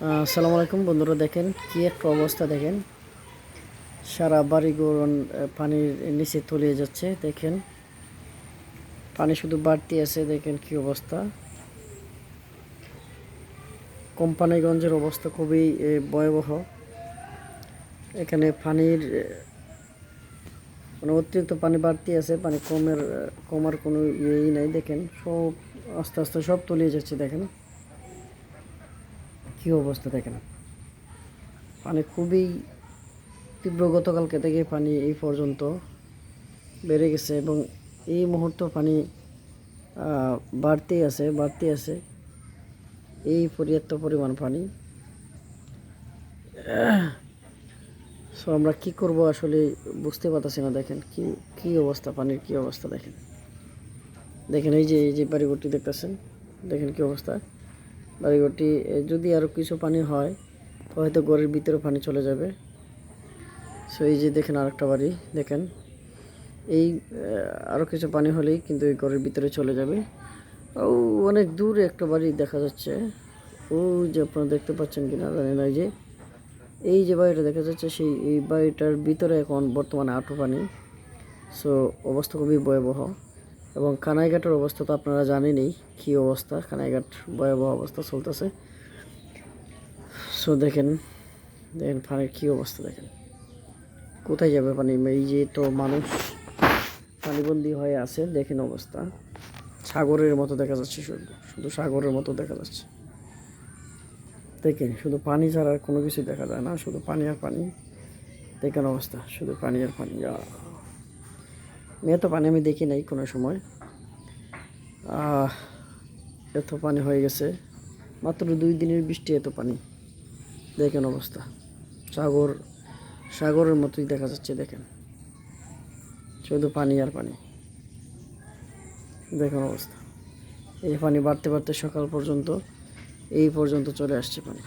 আসসালামু আলাইকুম বন্ধুরা দেখেন কি একটা অবস্থা দেখেন। সারা বাড়িঘর আহ, পানির নিচে তলিয়ে যাচ্ছে দেখেন। পানি শুধু বাড়তি আছে দেখেন কি অবস্থা। কোম্পানিগঞ্জের অবস্থা খুবই ভয়াবহ। এখানে পানির মানে অতিরিক্ত পানি বাড়তি আছে পানি কমের কমার কোনো ইয়েই নাই দেখেন। সব আস্তে আস্তে সব তলিয়ে যাচ্ছে দেখেন। কি অবস্থা দেখেন পানি খুবই তীব্র গতকালকে থেকে পানি এই পর্যন্ত বেড়ে গেছে এবং এই মুহূর্ত পানি বাড়তেই আছে, বাড়তে আছে। এই পর্যাপ্ত পরিমাণ পানি। সো আমরা কি করব আসলে বুঝতে পারতেছি না দেখেন, কি কি অবস্থা, পানির কি অবস্থা দেখেন। দেখেন এই যে এই যে বাড়িঘরটি দেখতেছেন, দেখেন কি অবস্থা। বাড়িঘরটি যদি আরও কিছু পানি হয় তো হয়তো ঘরের ভিতরে পানি চলে যাবে। সো এই যে দেখেন আরেকটা বাড়ি, দেখেন। এই আরও কিছু পানি হলেই কিন্তু এই ঘরের ভিতরে চলে যাবে। ও, অনেক দূরে একটা বাড়ি দেখা যাচ্ছে। ও, যে আপনারা দেখতে পাচ্ছেন কিনা জানি না যে। এই যে বাড়িটা দেখা যাচ্ছে, সেই, এই বাড়িটার ভিতরে এখন বর্তমানে আঁটু পানি। সো অবস্থা খুবই ভয়াবহ। এবং কানাইঘাটের অবস্থা তো আপনারা জানেনই কী অবস্থা, কানাইঘাট ভয়াবহ অবস্থা চলতেছে। সো দেখেন দেখেন পানির কী অবস্থা দেখেন। কোথায় যাবে পানি? এই যে তো মানুষ পানিবন্দি হয়ে আছে, দেখেন অবস্থা। সাগরের মতো দেখা যাচ্ছে শুধু শুধু সাগরের মতো দেখা যাচ্ছে। দেখেন, শুধু পানি ছাড়া আর কোনো কিছু দেখা যায় না, শুধু পানি আর পানি। দেখেন অবস্থা, শুধু পানি আর পানি এত পানি আমি দেখি নাই কোনো সময়। এত পানি হয়ে গেছে। মাত্র দুই দিনের বৃষ্টি এত পানি। দেখেন অবস্থা। সাগর, সাগরের মতোই দেখা যাচ্ছে, দেখেন। শুধু পানি আর পানি। দেখুন অবস্থা। এই পানি বাড়তে বাড়তে সকাল পর্যন্ত, এই পর্যন্ত চলে আসছে পানি।